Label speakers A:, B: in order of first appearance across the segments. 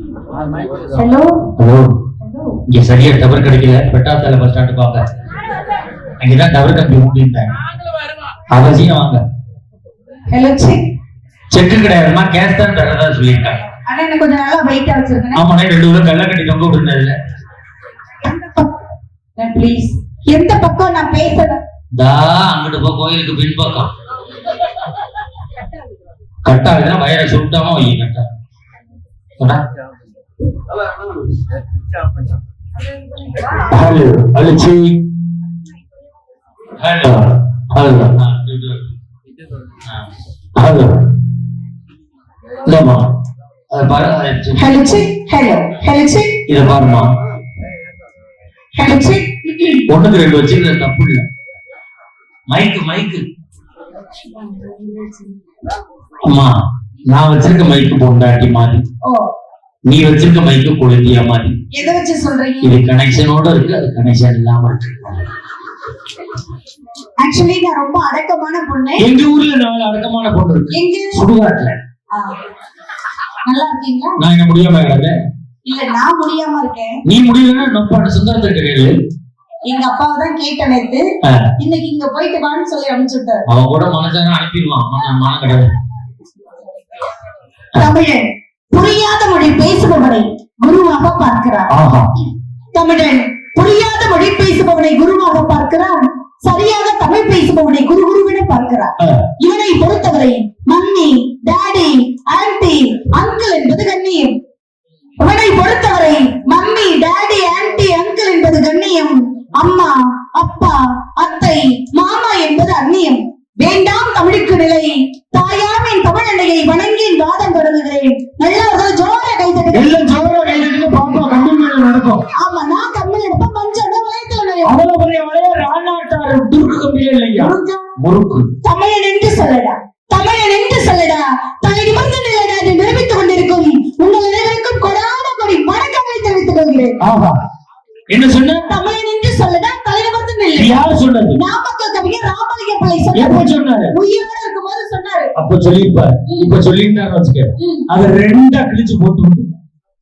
A: Hello
B: hello
A: hello
B: இங்க சரியா tower கிடைக்கல. பெட்டாத்தல பஸ் ஸ்டாண்டுக்கு வாங்க. அங்கதான் டவர் கம்பி மூடிட்டாங்க அவசியம் வாங்க.
A: ஹலோ செக்
B: செக்கு கிடையாதுமா கேஷ் தான் தரதா சொல்லியிருக்காங்க.
A: அண்ணா என்ன கொஞ்சம் நல்லா வெயிட்டா வச்சிருக்கேன்.
B: ஆமாண்ணே ரெண்டு கிலோ கல்ல கட்டி தொங்க விட்டுருந்ததுல
A: ப்ளீஸ் எந்த பக்கம் நான் பேசணும்
B: தா அங்கிட்டு போ கோயிலுக்கு பின்பக்கம். கட்டா இதுனா வயரை சுட்டாம வை கட்டா. சொன்னா ஹலோ ஹலோ சி ஹலோ ஹலோ ஹலோ இல்லம்மா அது பாரு அது
A: hello check hello hello check
B: இதை பாருமா.
A: ஹலோ செக்
B: ஒண்ணுக்கு ரெண்டு வச்சுக்கிறது தப்பு இல்ல. மைக்கு மைக்கு அம்மா நான் வச்சிருக்க மைக்கு பொண்டாட்டி மாதிரி. நீ வச்சிருக்க மைக்கு குழந்தையா மாதிரி
A: எதை வச்சு சொல்றீங்க?
B: இது கனெக்ஷனோட இருக்கு அது கனெக்ஷன் இல்லாம இருக்கு.
A: ஆக்சுவலி நான் ரொம்ப அடக்கமான பொண்ணு.
B: எங்க ஊர்ல நாலு அடக்கமான பொண்ணு இருக்கு.
A: எங்க?
B: சுடுகாட்டுல.
A: நல்லா இருக்கீங்களா?
B: நான் என்ன முடியாம கிடந்த
A: இல்ல நான் முடியாம இருக்கேன்.
B: நீ முடியலன்னா நொப்பாட்ட சுந்தரத்திட்ட கேளு.
A: எங்க அப்பாவை தான் கேட்டேன் நேத்து. இன்னைக்கு இங்க போயிட்டு வான்னு சொல்லி அனுப்பிச்சு விட்டாரு
B: அவன் கூட மனசான அனுப்பிடுவான். மன மன கிடையாது
A: தமிழன். புரியாத மொழி பேசுபவனை குருவாக பார்க்கிறார். தமிழன் புரியாத மொழி பேசுபவனை குருவாக பார்க்கிறான். சரியாக தமிழ் பேசுபவனை குரு குருவென பார்க்கிறார். இவனை பொறுத்தவரை மம்மி டாடி ஆன்டி அங்கிள் என்பது கண்ணியம். இவனை பொறுத்தவரை மம்மி டாடி ஆன்டி அங்கிள் என்பது கண்ணியம். அம்மா அப்பா அத்தை மாமா என்பது அந்நியம். வேண்டாம் தமிழுக்கு நிலை.
B: முறுக்கு.
A: தமிழன் என்று சொல்லடா. தமிழன் என்று சொல்லடா. தலை நிமிர்ந்து நிலைடா என்று நிரூபித்துக் கொண்டிருக்கும் உங்கள் அனைவருக்கும் கொடான கொடி வணக்கங்களை தெரிவித்துக் கொள்கிறேன்.
B: ஆஹா. என்ன சொன்ன?
A: தமிழன் என்று சொல்லடா. தலை நிமிர்ந்து நிலை
B: யார் சொன்னது?
A: நாமக்கல் கவிஞர் ராமலிங்க பிள்ளை சொன்னார்.
B: சொன்னாரு?
A: உயிரோட இருக்கும்போது சொன்னாரு.
B: அப்ப சொல்லியிருப்பாரு. இப்ப சொல்லியிருந்தாரு வச்சுக்க. அதை ரெண்டா கிழிச்சு போட்டு விட்டு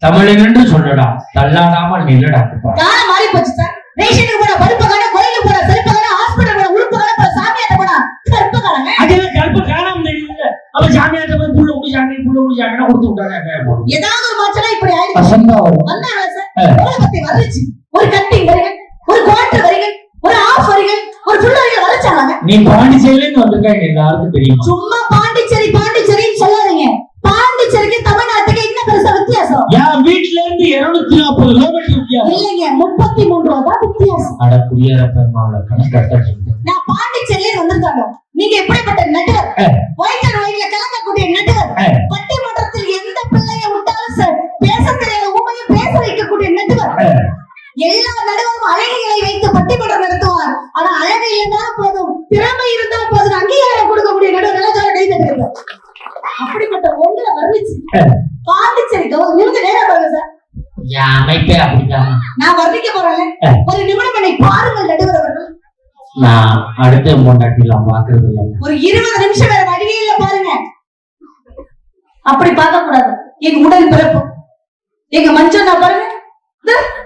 B: தமிழன் என்று சொல்லடா தள்ளாடாமல் நில்லடா.
A: காலம் மாறி போச்சு சார். ரேஷனுக்கு போன பருப்பு கோயிலுக்கு போன செருப்பு காண ஹாஸ்பிட்டல் போன உறுப்பு காண போன சாமியாட்ட போன கருப்பு காணங்க
B: அதெல்லாம் கருப்பு காணாம தெரியல அவன் சாமியாட்ட போய் புள்ள உடி சாமி புள்ள உடி சாமினா கொடுத்து விட்டாங்க
A: ஏதாவது ஒரு மாற்றம்னா இப்படி ஆயிடுச்சு.
B: பசந்தா வரும்
A: வந்தாங்க சார்?
B: ஆ.
A: உலக பத்தி வந்துச்சு ஒரு குவார்டர் வரிகள் ஒரு ஆஃப் வரிகள் ஒரு ஃபுல் வரிகள் வரைச்சாங்க
B: நீ பாண்டிச்சேரியில இருந்து வந்திருக்க எனக்கு எல்லாருக்கும் தெரியுமா?
A: சும்மா பாண்டிச்சேரி பாண்டிச்சேரின்னு சொல்லாதீங்க. பாண்டிச்சேரிக்கு தமிழ்நாட்டுக்கு என்ன பெருசா வித்தியாசம்?
B: என் வீட்டுல இருந்து இருநூத்தி நாற்பது கிலோமீட்டர் வித்தியாசம்.
A: இல்லைங்க முப்பத்தி மூன்று ரூபா வித்தியாசம்.
B: அட குடியேற பெருமாள் கணக்கு சொல்லிட்டு
A: நான் பாண்டிச்சேரியில வந்திருக்காங்க நீங்க எப்படிப்பட்ட நடுவர் அண்ட் ஒயிட்ல கலக்கக்கூடிய நடுவர். பட்டிமன்றத்தில் எந்த பிள்ளைய விட்டாலும் சார் பேச தெரியாத உண்மையை பேச வைக்கக்கூடிய நடுவர். எல்லா நடுவரும் அழகிகளை வைத்து பட்டிமன்றம் நடத்துவார். ஆனா அழகு இல்லைன்னா போதும் திறமை இருந்தா போதும் அங்கீகாரம் கொடுக்கக்கூடிய நடுவர் எல்லாம் சொல்ல கை தட்டுங்க. அப்படிப்பட்ட வந்துச்சு
B: ஆ.
A: பாண்டிச்சேரி நிமிந்து நேரம் பாருங்க சார்.
B: என் அமைப்பே அப்படிதான்.
A: நான் வர்ணிக்க போறேன். ஒரு நிமிடம் என்னை பாருங்கள் நடுவர் அவர்கள்.
B: நான் அடுத்த பொண்டாட்டிலாம் பாக்குறது இல்லை
A: ஒரு இருபது நிமிஷம் வேற வடிவே இல்ல பாருங்க. அப்படி பார்க்க கூடாது எங்க உடல் பிறப்பு. எங்க மஞ்சள் பாருங்க.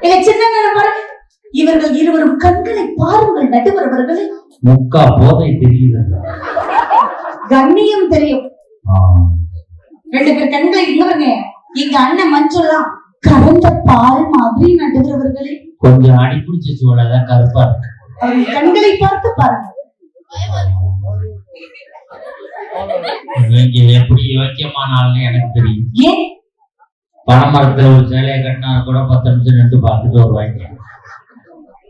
A: எங்க சின்ன பாருங்க. இவர்கள் இருவரும் கண்களை பாருங்கள் நடுவர் அவர்களே
B: முக்கா போதை தெரியுது.
A: கண்ணியம் தெரியும். ரெண்டு பேர் கண்களை இவருங்க எங்க அண்ணன் மஞ்சள்லாம் கலந்த பால் மாதிரி நடுவர் அவர்களே
B: கொஞ்சம் அடி பிடிச்சி சூழதான் கருப்பா இருக்கு.
A: அவர்கள் கண்களை பார்த்து பாருங்க.
B: இவங்க எப்படி யோக்கியமானாலும் எனக்கு தெரியும்.
A: ஏன்?
B: பனைமரத்துல ஒரு சேலையை கட்டினா கூட பத்து நிமிஷம் நின்று பார்த்துட்டு வருவாங்க.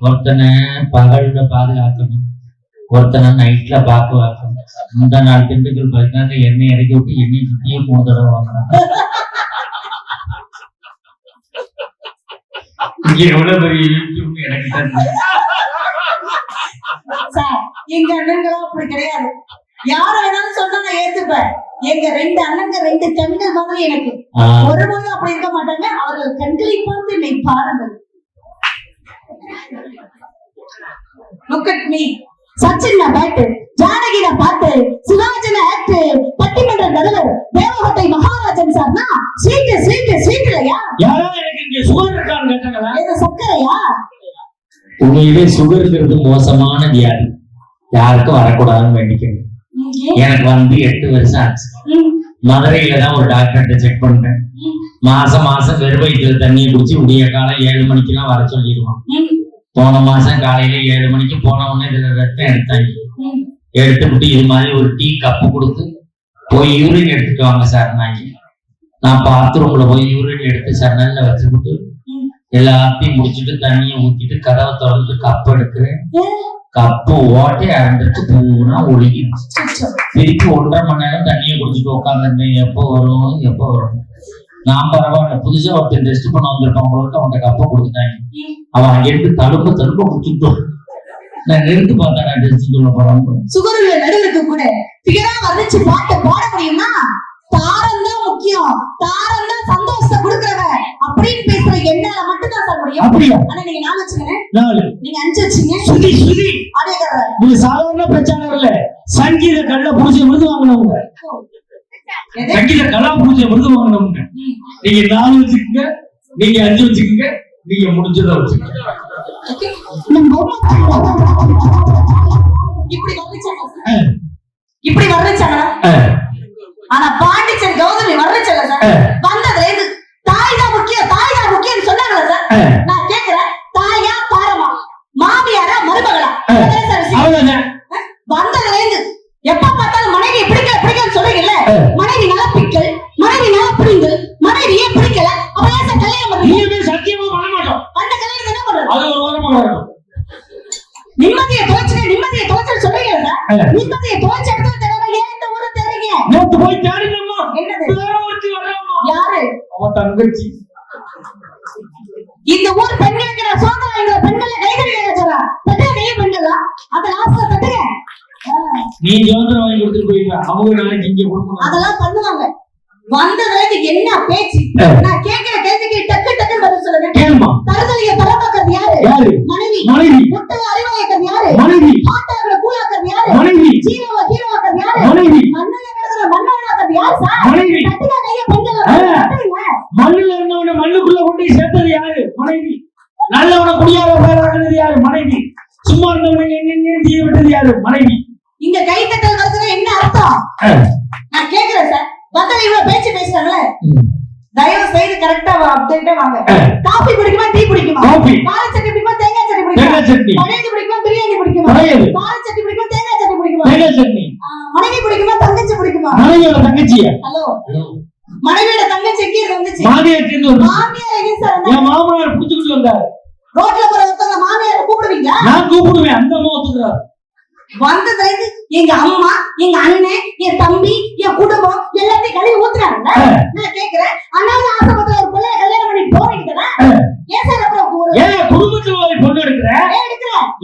B: ஒருத்தனை பகல்ல பாதுகாக்கணும். ஒருத்தனை நைட்ல பார்க்க வைக்கணும். இந்த நாள் திண்டுக்கல் பார்த்தா எண்ணெய் இறக்கி விட்டு எண்ணெய் சுத்தியே மூணு தடவை வாங்கினாங்க இங்க எவ்வளவு பெரிய யூடியூப் எனக்கு தெரியும்.
A: சார் எங்க அண்ணன்களும் அப்படி கிடையாது. யார வேணாலும் சொன்னா நான் ஏத்துப்பேன். எங்க ரெண்டு அண்ணங்க ரெண்டு கண்கள் மாதிரி எனக்கு. ஒருபோதும் அப்படி இருக்க மாட்டாங்க. அவர்கள் கண்களை பார்த்து என்னை பாருங்கள். Look at me Sachin bat Janaki நான் பாட்டு சிவாஜன ஆக்ட். பட்டிமன்ற நடுவர் தேவகோட்டை மகாராஜன் சார்னா ஸ்வீட் ஸ்வீட் ஸ்வீட்ல சர்க்கரையா
C: யாராவது எனக்கு இங்க சுகர் இருக்கான்னு கேட்டாங்களா?
A: இது சர்க்கரையா?
B: உண்மையிலே சுகருங்கிறது மோசமான வியாதி. யாருக்கும் வரக்கூடாதுன்னு வேண்டிக்கணும் எனக்கு வந்து எட்டு வருஷம் ஆச்சு. மதுரையில தான் ஒரு டாக்டர்கிட்ட செக் பண்ணேன்
A: ம்,
B: மாசம் மாசம் வெறும் வயிற்றுல தண்ணியை குடிச்சு விடிய காலம் ஏழு மணிக்கெல்லாம் வர சொல்லிடுவான். போன மாசம் காலையில ஏழு மணிக்கு போன உடனே இதுல ரத்தம் எடுத்தாங்க. எடுத்து விட்டு இது மாதிரி ஒரு டீ கப்பு கொடுத்து போய் யூரின் எடுத்துட்டு வாங்க சார் நாங்க நான் பாத்ரூம்ல போய் யூரின் எடுத்து சன்னல்ல வச்சுக்கிட்டு. எல்லாத்தையும் முடிச்சிட்டு தண்ணியை ஊத்திட்டு கதவை திறந்து கப் எடுக்கிறேன். கப்பு ஓட்டை அறந்துட்டு பூரா ஒழுகிடுச்சு. திருப்பி ஒன்றரை மணி நேரம் தண்ணியை குடிச்சிட்டு உட்காந்துருந்தேன். எப்போ வரும்? எப்போ வரும்? நான் பரவாயில்ல. புதுசா ஒருத்தன் டெஸ்ட் பண்ண வந்திருப்பவங்களுக்கு அவன்கிட்ட கப்பை கொடுத்துட்டாங்க. அவன் அங்கிருந்து தழும்ப தழும்ப குடிச்சுட்டோம் நான் நிறுத்து பார்த்தா நான் டெஸ்ட் சொல்ல போறான்.
A: சுகர் நடுவுக்கு கூட பிகரா வர்ணிச்சு பாட்டு பாட முடியுமா? தாரம் தான் முக்கியம். தாரம் தான் சந்தோஷத்தை கொடுக்கறவ அப்படின்னு பேசுற என்னால மட்டும் தான் சொல்ல முடியும்.
C: அப்படியா?
A: ஆனா நீங்க நாலு வச்சுக்கங்க.
C: நாலு.
A: நீங்க அஞ்சு வச்சுங்க
C: சுதி சுதி.
A: அதே கதை
C: இது சாதாரண பிரச்சனை இல்ல. சங்கீத கல்ல புடிச்ச விருது வாங்கினவங்க? சங்கீத கலா புடிச்ச விருது வாங்கினவங்க. நீங்க நாலு வச்சுக்கோங்க. நீங்க அஞ்சு வச்சுக்கோங்க. நீங்க முடிஞ்சதை வச்சுக்கோங்க.
A: இப்படி வர்ணிச்சாங்க
C: ஆ,
A: இப்படி வர்ணிச்சாங்க
C: ஆ,
A: ஆனா பாண்டிச்சேரி கௌதமி வர்ணிச்சல சார். வந்ததுல இருந்து தாய் தான் முக்கியம் தாய் தான் முக்கியம் சொன்னாங்களா சார். நான் கேக்குறேன் தாயா தாரமா மாமியாரா மருமகளா? வந்ததுல இருந்து எப்ப பார்த்தாலும் மனைவி பிடிக்கல பிடிக்கல சொல்றீங்கல்ல. மனைவி நல்லா பிடிக்கல் மனைவி நல்லா பிடிங்கள் மனைவியே பிடிக்கல? அப்ப ஏன் சார் கல்யாணம் பண்றீங்க
C: நீங்க சத்தியமா பண்ண மாட்டோம்.
A: அந்த கல்யாணம் என்ன பண்றது
C: அது ஒரு வாரமா இருக்கும்
A: நிம்மதியை தொலைச்சுட்டு நிம்மதியை தொலைச்சு சொல்றீங்க. நிம்மதியை தொலைச்ச இடத்துல
C: நேத்து போய் தேடினம்மா.
A: என்னது?
C: வேற ஒருத்தி வர்றாம்மா.
A: யாரு?
C: அவன் தங்கச்சி.
A: இந்த ஊர் பெண்களுக்கு நான் சுதந்திரம் வாங்கிற பெண்களை கைதறி வச்சுறா தட்டுங்க கையை பெண்களா? அந்த லாஸ்ட்ல தட்டுங்க
C: நீ சுதந்திரம் வாங்கி கொடுத்துட்டு போயிருக்க அவங்க நாளைக்கு இங்க கொடுக்கணும்.
A: அதெல்லாம் பண்ணுவாங்க. வந்ததுல என்ன பேச்சு. நான் கேட்கிற கேள்விக்கு டக்கு டக்குன்னு பதில் சொல்லுங்க.
C: கேளுமா?
A: தருதலிய தலைப்பாக்கிறது யாரு?
C: யாரு?
A: மனைவி.
C: மனைவி.
A: முட்டையை அறிவாக்கிறது யாரு?
C: மனைவி.
A: ஆட்டாக்களை கூழாக்கிறது யாரு?
C: மனைவி.
A: ஜீரோவை ஹீரோவாக்கிறது யாரு?
C: மனைவி.
A: மண்ணைய கிடக்குற மன்னனாக்கிறது யாரு சார்?
C: மனைவி.
A: தட்டுங்க கையை பெண்கள்.
C: மண்ணுல இருந்தவன மண்ணுக்குள்ள கொண்டு சேர்த்தது யாரு? மனைவி. நல்லவன குடியார பேராக்குனது யாரு? மனைவி. சும்மா இருந்தவனை எங்க தீய விட்டது யாரு? மனைவி.
A: இங்க கை தட்டல் வருதுன்னா என்ன அர்த்தம்? நான் கேக்குறேன் சார். வந்தவங்க இவ்வளவு பேச்சு பேசுறாங்களே தயவு செய்து கரெக்டா அப்டேட்டா வாங்க. காபி பிடிக்குமா டீ பிடிக்குமா
C: காபி.
A: கார சட்னி பிடிக்குமா தேங்காய் சட்னி பிடிக்குமா
C: தேங்காய் சட்னி.
A: பழையது பிடிக்குமா பிரியாணி பிடிக்குமா
C: பழையது
A: கார சட்னி பிடிக்குமா தேங்காய் சட்னி பிடிக்குமா
C: தேங்காய் சட்னி.
A: மனைவி பிடிக்குமா தங்கச்சி பிடிக்குமா
C: மனைவியோட தங்கச்சிய?
A: ஹலோ மனைவியோட தங்கச்சி இருந்து வந்துச்சு.
C: மாமியார் இருந்து வந்து
A: மாமியார் எங்க சார்?
C: என் மாமனார் புடிச்சுக்கிட்டு வந்தாரு.
A: ரோட்ல போற ஒருத்தவங்க மாமியார் கூப்பிடுவீங்களா?
C: நான் கூப்பிடுவேன். அந்த அம்மா ஒத்துக்கிறாரு.
A: வந்ததுல இருந்து எங்க அம்மா எங்க அண்ணன் என் தம்பி என் குடும்பம் எல்லாத்தையும் கழுவி ஊத்துறாங்க. நான் கேக்குறேன். அண்ணாவது ஆசைப்பட்ட ஒரு பிள்ளைய கல்யாணம் பண்ணி போறீங்க தானே
C: ஆ.
A: ஏன் சார் அப்புறம்
C: ஏன் குடும்பத்துல ஒரு பொண்ணு எடுக்கிற?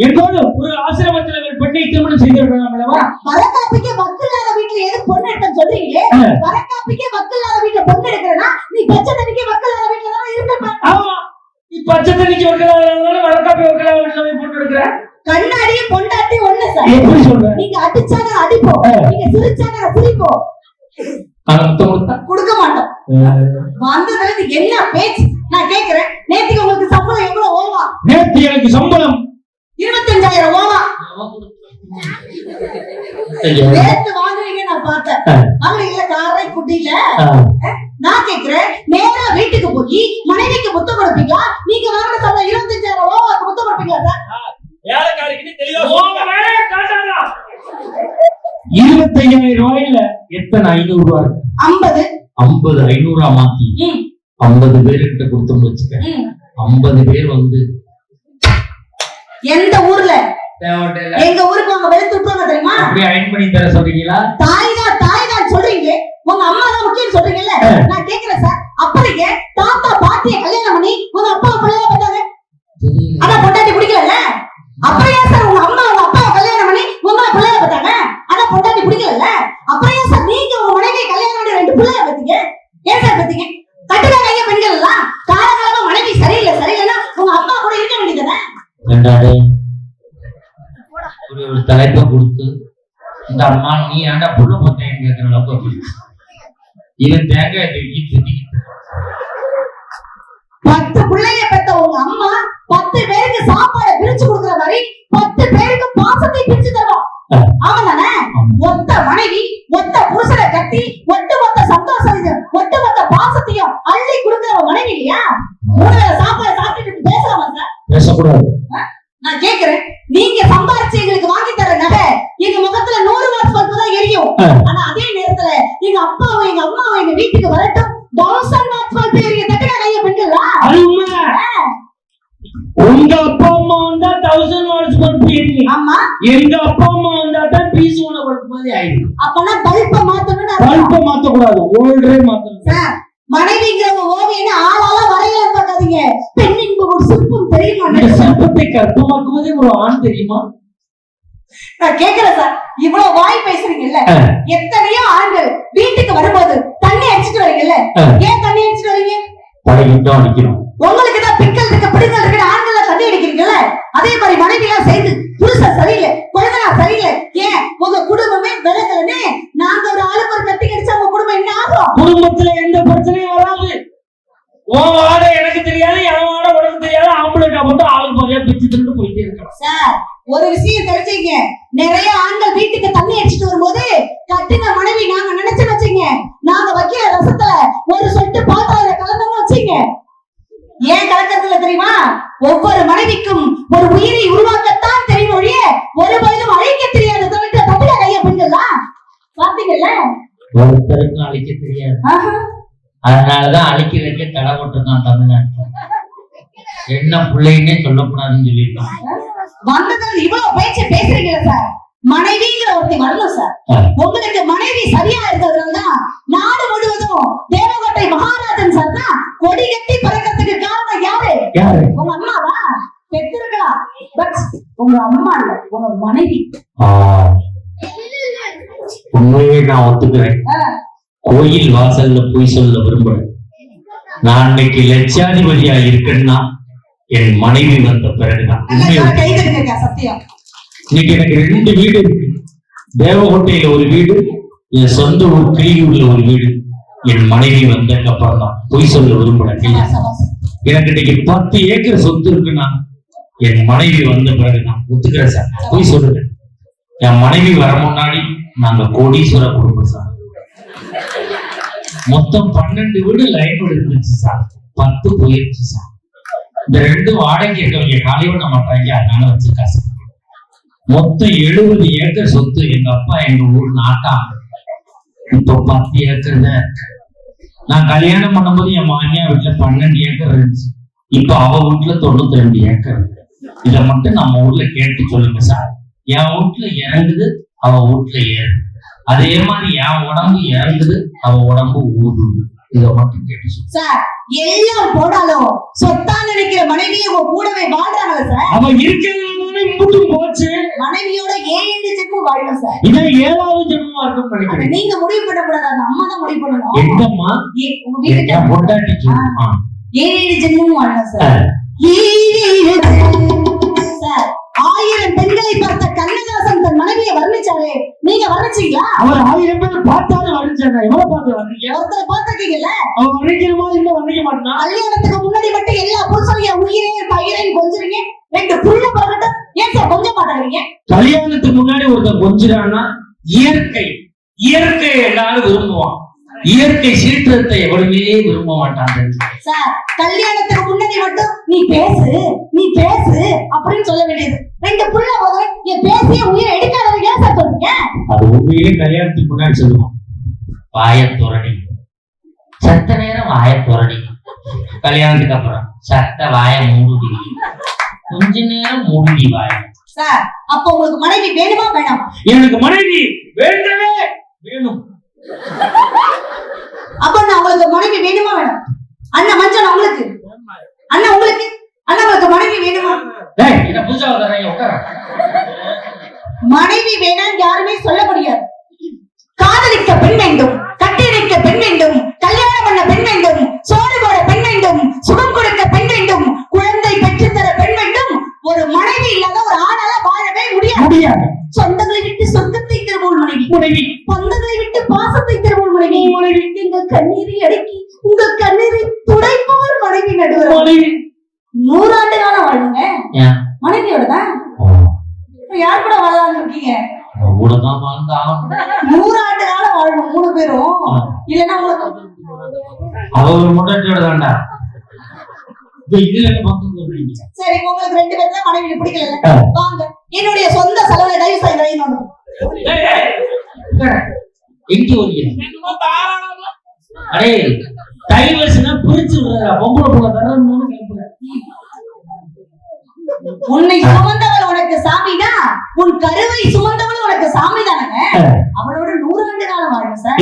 C: எங்கோடு ஒரு ஆசிரமத்துல ஒரு பெண்ணை திருமணம் செய்திருக்கலாம்லவா
A: வரக்காப்பிக்கு வக்கு இல்லாத வீட்டுல எது பொண்ணு எடுத்தன்னு சொல்றீங்களே. வரக்காப்பிக்கு வக்கு இல்லாத வீட்டுல பொண்ணு எடுக்கிறனா நீ பச்சை தண்ணிக்கு வக்கு இல்லாத வீட்டுல தானே இருந்திருப்ப?
C: ஆமா. நீ பச்சை தண்ணிக்கு வைக்கலாம் வழக்காப்பி வைக்கலாம் வீட்டுல பொண்ணு எடுக்கிற?
A: கண்ணாடி பொண்டாட்டி ஒண்ணு சார்.
C: எப்படி சொல்ற
A: நீங்க அடிச்சா நான் அடிப்போம். நீங்க சிரிச்சா நான் சிரிப்போம் கொடுக்க மாட்டோம். வந்ததுல இருந்து என்ன பேச்சு? நான் கேக்குறேன். நேத்துக்கு உங்களுக்கு சம்பளம் எவ்வளவு ஓவா?
C: நேத்து எனக்கு சம்பளம்.
A: இருபத்தஞ்சாயிரம் ஓவா? நேத்து வாங்குறீங்க நான் பார்த்தேன். வாங்குறீங்களா காரை குட்டியில. நான் கேக்குறேன். நேரா வீட்டுக்கு போய் மனைவிக்கு முத்தம் கொடுப்பீங்களா? நீங்க வாங்கின சம்பளம் இருபத்தஞ்சாயிரம் ஓவாக்கு முத்தம் கொடுப்பீங்களா சார்?
C: ரூபாயில எத்தனை ஐநூறு ரூபாய் இருக்கு?
A: ஐம்பது.
B: ஐம்பது ஐநூறா மாத்தி.
A: ம்,
B: ஐம்பது பேர்கிட்ட கொடுத்தோம்னு வச்சுக்க
A: ம்.
B: ஐம்பது பேர் வந்து
A: எந்த ஊர்ல? எங்க ஊருக்கு வெளுத்து விட்டுவாங்க தெரியுமா?
B: அப்படி அயன் பண்ணி தர சொல்றீங்களா?
A: தாய் தான் தாய் தான் சொல்றீங்க. உங்க அம்மா தான் முக்கியம் சொல்றீங்கல்ல. நான் கேக்குறேன் சார். அப்படிங்க தாத்தா பாட்டிய கல்யாணம் பண்ணி உங்க அப்பா பிள்ளைய பார்த்தாங்க அதான் அப்புறம் ஏன் சார் உங்க அம்மா உங்க அப்பாவை கல்யாணம் பண்ணி உங்களை பிள்ளைய பார்த்தாங்க? அதான் பொண்டாட்டி பிடிக்கல அப்புறம் ஏன் சார் நீங்க உங்க மனைவி கல்யாணம் பண்ணி ரெண்டு பிள்ளைய பார்த்தீங்க? ஏன் சார் பார்த்தீங்க? கட்டுக்க கைய பெண்கள் எல்லாம் காலகாலமா மனைவி சரியில்லை சரியில்லைன்னா உங்க அப்பா கூட இருக்க வேண்டியதுதானே?
B: ரெண்டாடு ஒரு தலைப்பை கொடுத்து இந்த அம்மா நீ ஏன்டா புள்ள போட்டேன்னு கேட்கிற அளவுக்கு இவன் தேங்காய் தூக்கி திட்டிக்கிட்டு.
A: பத்து அப்பனா பல்ப அர்த்தம்.
C: பல்பை ஓல்டரே மாத்தணும்
A: சார் மனைவிங்கிறவங்க ஓவியன்னு ஆளால வரையில பார்க்காதீங்க பெண்ணின் ஒரு சிற்பம் தெரியுமா
C: இந்த சிற்பத்தை கற்பமாக்குவதே ஒரு ஆண் தெரியுமா
A: நான் கேக்குறேன் சார் இவ்வளவு வாய் பேசுறீங்கல்ல. எத்தனையோ ஆண்கள் வீட்டுக்கு வரும்போது தண்ணி அடிச்சிட்டு வரீங்கல்ல. ஏன் தண்ணி அடிச்சிட்டு வரீங்க
B: அடிக்கணும்
A: உங்களுக்கு தான் பிக்கல் இருக்கு பிடிக்கல் இருக்கு ஆண்களை தண்ணி அடிக்கிறீங்கல்ல? அதே மாதிரி மனைவி எல்லாம் சேர்ந்து புருஷன் சரியில்லை குழந்தைனா சரியில்லை. ஏன்? உங்க குடும்பமே விலகலன்னு நாங்க ஒரு ஆளுக்கு ஒரு கட்டி அடிச்சா உங்க குடும்பம் என்ன ஆகும்?
C: குடும்பத்துல எந்த பிரச்சனையும் வராது. உன் வாட எனக்கு தெரியாது என் வாட உனக்கு தெரியாது. ஆம்பளைக்கா மட்டும் ஆளுக்கு பாதியா பிச்சு தின்னு போயிட்டே இருக்கலாம்
A: சார் ஒரு விஷயம் தெரிஞ்சுங்க. நிறைய ஆண்கள் வீட்டுக்கு தண்ணி அடிச்சிட்டு வரும்போது கட்டின மனைவி நாங்க நினைச்சு வச்சுங்க நாங்க வைக்கிற ரசத்துல ஒரு சொட்டு பாத்திரம் கலந்தோம்னு வச்சுங்க ஏன் கலக்கறதுல தெரியுமா? ஒவ்வொரு மனைவிக்கும் ஒரு உயிரை உருவாக்கத்தான் தெரியும் ஒழிய ஒரு பொழுதும் அழைக்க தெரியாத. தமிழ கைய பெண்கள்லாம் பாத்தீங்கல்ல
B: ஒருத்தருக்கும் அழிக்க தெரியாது. அதனாலதான் அழிக்கிறதுக்கே தடை போட்டிருக்கான் தமிழ்நாட்டுல. என்ன பிள்ளைன்னே சொல்லக்கூடாதுன்னு சொல்லியிருக்கான்.
A: வந்ததுல இவ்வளவு பேச்சு பேசுறீங்களா சார் மனைவிங்கிற ஒருத்தி வரணும் சார். உங்களுக்கு மனைவி சரியா இருக்கிறதுனால தான் நாடு முழுவதும் தேவகோட்டை மகாராஜன் சார் தான் கொடி கட்டி யாரு உங்க அம்மாவா? பெற்றிருக்கலாம் பட் உங்க அம்மா இல்ல உங்க மனைவி.
B: உண்மையே நான் ஒத்துக்கிறேன். கோயில் வாசல்ல போய் சொல்ல விரும்புறேன். நான் லட்சாதிபதியா இருக்கேன்னா என் மனைவி வந்த பிறகுதான். இன்னைக்கு எனக்கு ரெண்டு வீடு இருக்கு. தேவகோட்டையில ஒரு வீடு என் சொந்த ஊர் கிளியூர்ல ஒரு வீடு. என் மனைவி வந்ததுக்கு அப்புறம் தான் பொய் சொல்ல விரும்புறேன். எனக்கு இன்னைக்கு பத்து ஏக்கர் சொத்து இருக்குன்னா என் மனைவி வந்த பிறகுதான் ஒத்துக்கிறேன் சார். போய் சொல்லுங்க என் மனைவி வர முன்னாடி நாங்க கோடீஸ்வர குடும்பம் சார். மொத்தம் பன்னெண்டு வீடு லைன் இருந்துச்சு சார். பத்து போயிருச்சு சார். இந்த ரெண்டு வாடகை எங்க காலையோட மாட்டாங்க அதனால வச்சிருக்கா சார். மொத்தம் எழுபது ஏக்கர் சொத்து எங்க அப்பா எங்க ஊர் நாட்டா இப்ப பத்து ஏக்கர் தான் இருக்கு. நான் கல்யாணம் பண்ணும்போது என் மாமியா வீட்டுல பன்னெண்டு ஏக்கர் இருந்துச்சு. இப்ப அவ வீட்டுல தொண்ணூத்தி ரெண்டு ஏக்கர் இருக்கு. இத மட்டும் நம்ம ஊர்ல கேட்டு சொல்லுங்க சார். என் வீட்டுல இறங்குது அவ வீட்டுல ஏறுது. அதே மாதிரி என் உடம்பு இறங்குது அவ உடம்பு ஊடுது இத மட்டும் கேட்டு சொல்லுங்க.
A: சார் எல்லாம் போனாலும் சொத்தா நினைக்கிற உங்க கூடவே வாழ்றாங்கல்ல சார்?
C: அவ இருக்கிறதுனால இம்புட்டும் போச்சு.
A: மனைவியோட ஏழு ஜென்மம் வாழணும் சார்.
C: இதான் ஏழாவது ஜென்மமா இருக்கும்னு
A: அதை
C: நினைக்கிறேன்
A: நீங்க முடிவு பண்ணக்கூடாது அந்த அம்மா தான் முடிவு பண்ணணும்.
B: எங்கம்மா
A: உங்க வீட்டுக்கு
B: பொண்டாட்டி சொல்லுமா
A: ஏழு ஜென்மமும் வாழணும் சார். ஏழு சார் ஆயிரம் பெண்களை பார்த்த கண்ணதாசன் தன் மனைவியை வர்ணிச்சாரு. நீங்க வர்ணிச்சீங்களா?
C: அவர் ஆயிரம் பேர் பார்த்தாலும் வர்ணிச்சாங்க எவ்வளவு பார்த்து வர்ணிக்க
A: ஒருத்தரை பார்த்திருக்கீங்கல்ல?
C: அவன் வர்ணிக்கிற மாதிரி இன்னும் வர்ணிக்க மாட்டான்
A: கல்யாணத்துக்கு முன்னாடி மட்டும் எல்லா புருஷனையும் உயிரையும் பயிரையும் கொஞ்சுறீங்க ரெண்டு புள்ள பிறகட்டும் ஏன் சார் கொஞ்ச மாட்டாங்க
C: கல்யாணத்துக்கு முன்னாடி ஒருத்தன் கொஞ்சிறான்னா இயற்கை இயற்கை எல்லாரும் விரும்புவான். இயற்கை சீற்றத்தை எவனுமே விரும்ப மாட்டான்
A: சார் கல்யாணத்துக்கு முன்னாடி மட்டும் நீ பேசு நீ பேசு அப்படின்னு சொல்ல வேண்டியது. ரெண்டு புள்ள போது என் பேசிய உயிரை எடுக்காதவங்க ஏன் சார் சொல்றீங்க?
B: அது உண்மையிலே கல்யாணத்துக்கு முன்னாடி சொல்லுவோம் வாய துறடி சத்த நேரம் வாய துறடி கல்யாணத்துக்கு அப்புறம் சத்த வாய மூடுடி. கொஞ்ச நேரம் மூடுடி வாய.
A: சார் அப்போ உங்களுக்கு மனைவி வேணுமா வேணாமா?
C: எனக்கு மனைவி வேண்டவே வேணும்.
A: அப்ப நான் உங்களுக்கு மனைவி வேணுமா வேணாம்? அண்ணன் மஞ்சள் உங்களுக்கு அண்ணன் உங்களுக்கு? அண்ணன் உங்களுக்கு மனைவி வேணுமா?
B: டேய், என்ன புதுசா வர்றாங்க உட்கார.
A: மனைவி வேணாம் யாருமே சொல்ல முடியாது காதலிக்க பெண் வேண்டும் கட்டியடிக்க பெண் வேண்டும் கல்யாணம் பண்ண பெண் வேண்டும் சோறு போட பெண் வேண்டும் சுகம் கொடுக்க பெண் வேண்டும் குழந்தை பெற்றுத் தர பெண் வேண்டும் ஒரு மனைவி இல்லாத ஒரு ஆணால வாழவே முடியாது
C: முடியாது
A: சொந்தங்களை விட்டு சொந்தத்தை திரும்பும் மனைவி
C: மனைவி
A: பந்தங்களை விட்டு பாசத்தை திரும்பும் மனைவி
C: மனைவி
A: எங்க கண்ணீரை அடக்கி உங்க கண்ணீரை துடைப்பவர் மனைவி நடுவர்
C: மனைவி
A: நூறாண்டு காலம் வாழ்வு
B: ஏன்
A: மனைவியோட தான் யார் கூட வாழலாம்னு இருக்கீங்க?
B: அவ்வளவுதான் வாழ்ந்து? ஆகணும்
A: நூறாண்டு காலம் வாழணும் மூணு பேரும். இல்லைன்னா உங்களுக்கு
B: அவ ஒரு முட்டாட்டியோட சொல்றீங்க?
A: சரி உங்களுக்கு ரெண்டு பேரும் மனைவி பிடிக்கல. வாங்க. என்னுடைய சொந்த செலவை தயவு செய்து வைக்கணும்
C: ஏய், ஏய்,
B: எங்க வரீங்க. அடே டைவர்ஸ்னா பிரிச்சு விடுறா. பொம்பளை புள்ள தரணும்னு கேட்கிறேன்
A: உன்னை சுமந்தவள் உனக்கு சாமிதான் உன் கருவை சுமந்தவள் உனக்கு சாமி தானங்க? அவளோட நூறாண்டு காலம் வாழும் சார்.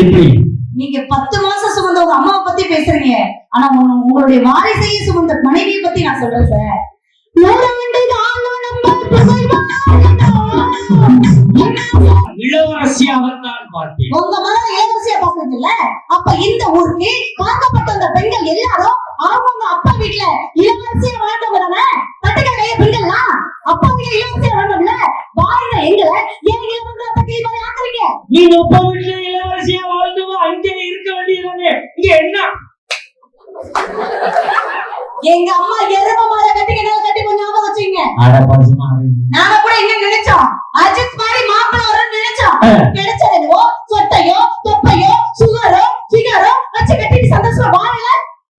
A: நீங்க பத்து மாசம் சுமந்த உங்க அம்மாவை பத்தி பேசுறீங்க. ஆனா உங்க- உங்களுடைய வாரிசையை சுமந்த மனைவியை பத்தி நான் சொல்றேன் சார். புகழ்வாழ்ந்தோம்.
B: இளவரசியாகத்தான் பார்ப்பேன்
A: உங்க மகன் இளவரசியா பாக்குறது இல்ல அப்ப இந்த ஊருக்கு பார்க்கப்பட்ட அந்த பெண்கள் எல்லாரும் அவங்க அப்பா வீட்டுல இளவரசியா வாழ்ந்தவங்க தட்டுக்கடைய பெண்கள்லாம் அப்பா வீட்டுல இளவரசியா வாழ்ந்தவங்க பாருங்க எங்களை ஏன் இளவரசியா தட்டி மாதிரி ஆக்குறீங்க
C: நீ முப்ப வீட்டுல இளவரசியா வாழ்ந்துவா அங்கே இருக்க வேண்டியதானே இங்க என்ன?
A: எங்க அம்மா எரும மாலை கட்டிக்கினால கட்டி கொஞ்சம் ஞாபகம் வச்சுங்க நாங்க கூட என்ன நினைச்சோம். அஜித் மாதிரி மாப்பிள்ள வரும்னு நினைச்சோம்.
B: ஆ.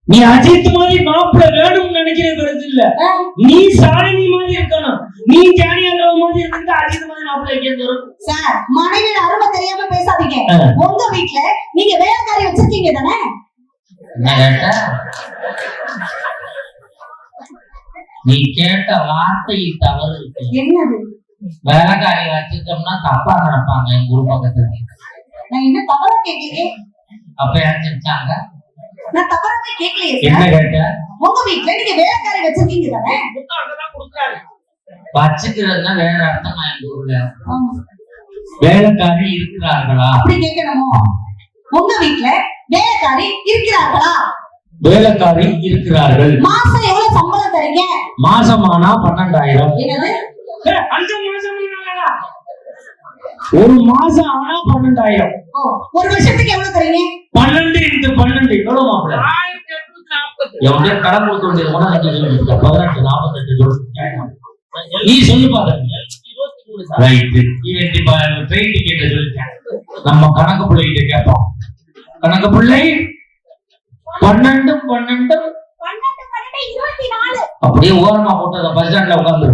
C: நீ அஜித் மாதிரி மாப்பிள்ள வேணும்னு நினைக்கிற பெருசு இல்ல நீ சாலினி மாதிரி இருக்கணும். நீ ஜானி அல்வா மாதிரி இருந்தா அஜித் மாதிரி மாப்பிள்ள எங்க வரும்
A: சார் மனைவியோட அருமை தெரியாம பேசாதீங்க. உங்க வீட்டுல நீங்க வேலைக்காரி வச்சிருக்கீங்க தானே?
B: நீ கேட்ட வார்த்தை தவறு. இருக்கு
A: என்னது?
B: வேலைக்காரி வச்சிருக்கோம்னா தப்பா நினைப்பாங்க எங்க ஊர் பக்கத்துல.
A: நான் என்ன தவறா கேட்கலையே
B: அப்ப யாச்சுட்டாங்க
A: நான் தவறாவே கேட்கலையே
B: என்ன
A: சார்
B: கேட்ட?
A: உங்க வீட்டுல நீங்க வேலைக்காரி வச்சிருக்கீங்க தானே?
C: புத்தகம் கொடுக்குறாரு
B: வச்சுக்கிறதுனா வேற அர்த்தமா எங்க ஊர்ல.
A: ஆமா.
B: வேலைக்காரி இருக்கிறார்களா?
A: அப்படி கேட்கணுமோ? உங்க வீட்டுல வேலைக்காரி இருக்கிறார்களா?
B: வேலைக்காரி இருக்கிறார்கள்.
A: மாசம் எவ்வளவு சம்பளம் தரீங்க?
B: மாசமானா பன்னெண்டாயிரம்.
A: என்னது?
C: அஞ்சு மாசம். ஒரு மாசம் ஆனா பன்னெண்டாயிரம்.
A: ஒரு வருஷத்துக்கு எவ்வளவு தரீங்க
C: பன்னெண்டு இன்ட்டு பன்னெண்டு.
B: எவ்வளவு மாப்பிள்ள? எவ்வளவு கடன் கொடுக்க வேண்டியது கூட அஞ்சு சொல்லிட்டு பதினெட்டு நாற்பத்தெட்டு சொல்லு நீ சொல்லு பாருங்க. ரைட்டு இவன் இப்ப ட்ரெயின் டிக்கெட் சொல்லிட்டேன் நம்ம கணக்கு பிள்ளைகிட்ட கேட்போம். கணக்கு பிள்ளை பன்னெண்டு பன்னெண்டு
A: பன்னெண்டு பன்னெண்டு இருபத்தி நாலு.
B: அப்படியே ஓரமா போட்டு பஸ் ஸ்டாண்ட்ல உட்காந்து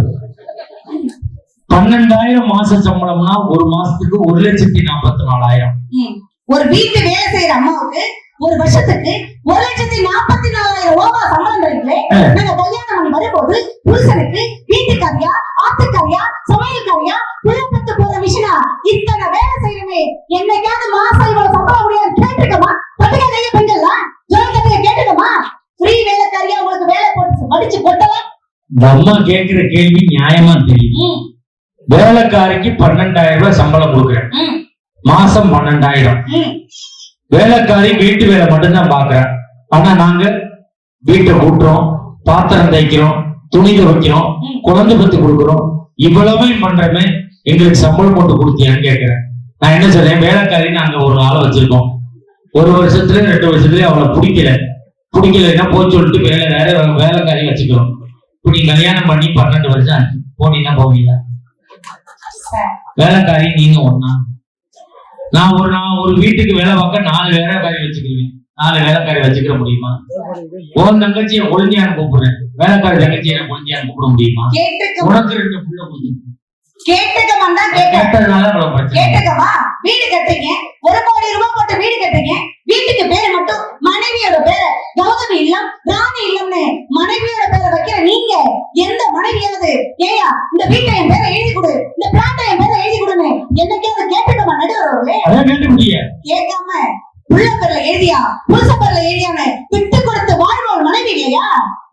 B: பன்னெண்டாயிரம் மாச சம்பளம்னா ஒரு மாசத்துக்கு ஒரு லட்சத்தி நாற்பத்தி நாலாயிரம்.
A: ஒரு வீட்டு வேலை செய்யற அம்மாவுக்கு ஒரு வருஷத்துக்கு ஒரு லட்சத்தி நாற்பத்தி நாலாயிரம் ரூபாய் சம்பளம் கிடைக்கல. நாங்க கல்யாணம் பண்ணி வரும்போது புருஷனுக்கு வீட்டுக்காரியா ஆத்துக்காரியா சமையல்காரியா புள்ளப்பத்து போற மிஷினா? இத்தனை வேலை செய்யணுமே. என்னைக்காவது மாசம் இவ்வளவு சம்பளம் முடியாது கேட்டுக்கமா? பட்டுக்க கைய பெண்கள்லாம் ஜோதிக்கதைய கேட்டுக்கமா? ஃப்ரீ வேலைக்காரியா உங்களுக்கு வேலை போட்டு மடிச்சு கொட்டலாம்
B: இந்த அம்மா கேட்கிற கேள்வி நியாயமா தெரியும். வேலைக்காரிக்கு பன்னெண்டாயிரம் ரூபாய் சம்பளம் கொடுக்குறேன். மாசம் பன்னெண்டாயிரம். வேலைக்காரி வீட்டு வேலை மட்டும்தான் பாக்குறேன் ஆனா நாங்க வீட்டை கூட்டுறோம் பாத்திரம் தைக்கிறோம் துணி துவைக்கிறோம். குழந்தை பத்து கொடுக்குறோம். இவ்வளவையும் பண்றமே எங்களுக்கு சம்பளம் போட்டு கொடுத்தியான்னு கேட்கிறேன். நான் என்ன சொல்றேன்? வேலைக்காரி நாங்க ஒரு ஆளை வச்சிருக்கோம். ஒரு வருஷத்துல ரெண்டு வருஷத்துல அவளை பிடிக்கல. பிடிக்கலைன்னா போய் சொல்லிட்டு வேலை வேற வேலைக்காரி வச்சுக்கிறோம். இப்ப நீ கல்யாணம் பண்ணி பன்னெண்டு வருஷம் ஆச்சு. போனீங்கன்னா போவீங்க
A: சார்,
B: வேலைக்காரி நீங்க ஒண்ணா. நான் ஒரு நான் ஒரு வீட்டுக்கு வேலை பார்க்க நாலு வேலைக்காரி வச்சுக்குவேன். நாலு வேலைக்காரி வச்சுக்கிற முடியுமா? உன் தங்கச்சியை கொழுந்தியான்னு கூப்பிடுறேன். வேலைக்காரி தங்கச்சியை கொழுந்தியான்னு கூப்பிட முடியுமா? உனக்கு ரெண்டு புள்ள
A: கேட்டேன்
B: கேட்டதுனால
A: வீடு கட்டுறீங்க. ஒரு கோடி ரூபாய் போட்டு வீடு கட்டுறீங்க. வீட்டுக்கு பேரு மட்டும் மனைவியோட பேரை கௌதமி இல்லம் ராணி இல்லம்னு மனைவியோட பேரை வைக்கிற நீங்க எந்த மனைவியாவது ஏயா இந்த வீட்டை என் பேரை எழுதி கொடு இந்த பிளாட்டை என் பேரை எழுதி கொடுன்னு என்னைக்காவது கேட்டுக்கமா நடுவர்களே கேட்காம புள்ள பேர்ல எழுதியா புருஷ பேர்ல எழுதியான்னு இல்லையா?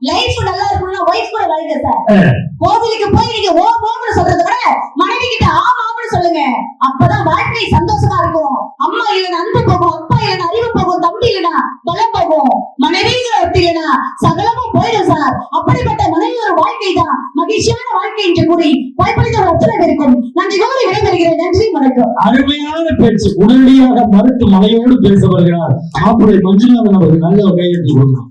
A: லைஃப் நல்லா இருக்கணும்னா ஒய்ஃப் கூட வாழ்க்கை சார் கோவிலுக்கு போய் நீங்க ஓ ஓம்னு சொல்றதை விட மனைவி கிட்ட ஆமாம்னு சொல்லுங்க. அப்பதான் வாழ்க்கை சந்தோஷமா இருக்கும். அம்மா இல்லைன்னா அன்பு போகும் அப்பா இல்லைன்னா அறிவு போகும் தம்பி இல்லைன்னா பலம் போகும். மனைவிங்கிற இல்லைன்னா சகலமும் போயிடும் சார் அப்படிப்பட்ட மனைவி ஒரு வாழ்க்கை தான் மகிழ்ச்சியான வாழ்க்கை என்று கூறி வாய்ப்பளித்த ஒரு ஒத்துழைப்பு இருக்கும் நன்றி கோரி விடைபெறுகிறேன். நன்றி வணக்கம்.
C: அருமையான பேச்சு. உடனடியாக மறுத்து மலையோடு பேச வருகிறார். மாப்பிள்ளை மஞ்சுநாதன் அவர்கள் நல்ல கையெழுத்து கொடுக்கணும்